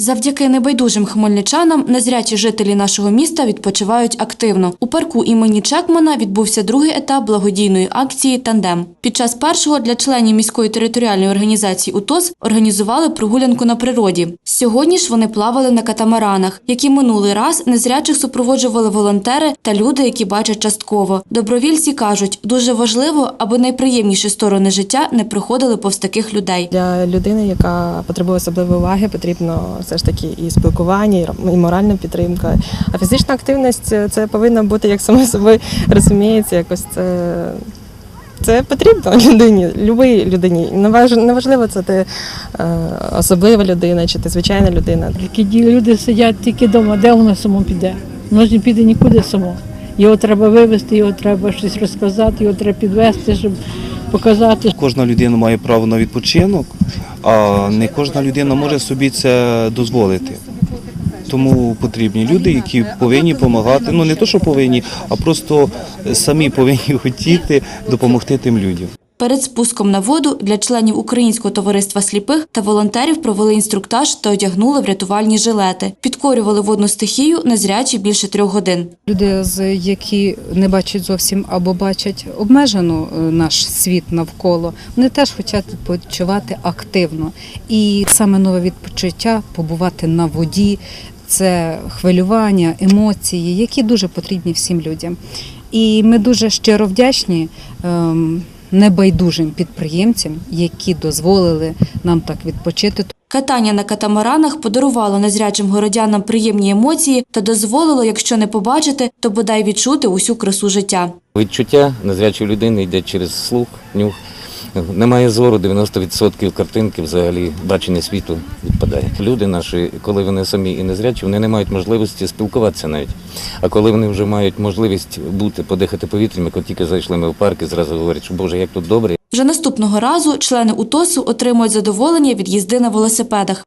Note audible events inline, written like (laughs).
Завдяки небайдужим хмельничанам незрячі жителі нашого міста відпочивають активно. У парку імені Чекмана відбувся другий етап благодійної акції Тандем. Під час першого для членів міської територіальної організації УТОС організували прогулянку на природі. Сьогодні ж вони плавали на катамаранах, які минулий раз незрячих супроводжували волонтери та люди, які бачать частково. Добровільці кажуть, дуже важливо, аби найприємніші сторони життя не приходили повз таких людей. Для людини, яка потребує особливої уваги, потрібно все ж таки і спілкування, і моральна підтримка. А фізична активність е, це повинна бути як само собою розуміється, якось це. Це потрібно (laughs) людині, любій людині. Неваж- Неважливо, це ти е, особлива людина чи ти звичайна людина. Такі люди сидять тільки вдома, де воно само піде? Воно ж не піде нікуди само. Його треба вивезти, його треба щось розказати, його треба підвести, щоб показати. Кожна людина має право на відпочинок, а не кожна людина може собі це дозволити. Тому потрібні люди, які повинні допомагати. Ну не то, що повинні, а просто самі повинні (laughs) хотіти допомогти тим людям. Перед спуском на воду для членів Українського товариства сліпих та волонтерів провели інструктаж та одягнули врятувальні жилети. Підкорювали водну стихію незрячі більше трьох годин. Люди, які не бачать зовсім або бачать обмежено е, наш світ навколо, вони теж хочуть відпочивати активно. І саме нове відпочиття побувати на воді це хвилювання, емоції, які дуже потрібні всім людям. І ми дуже щиро вдячні. Небайдужим підприємцям, які дозволили нам так відпочити, Катання на катамаранах подарувало незрячим городянам приємні емоції та дозволило, якщо не побачити, то бодай відчути усю красу життя. Відчуття незрячої людини йде через слух, нюх. Немає зору, 90% картинки взагалі бачення світу відпадає. Люди наші, коли вони самі і незрячі, вони не мають можливості спілкуватися навіть. А коли вони вже мають можливість бути, подихати повітрям, от тільки зайшли ми в парк і зразу говорять, що Боже, як тут добре. Вже наступного разу члени УТОСу отримують задоволення від їзди на велосипедах.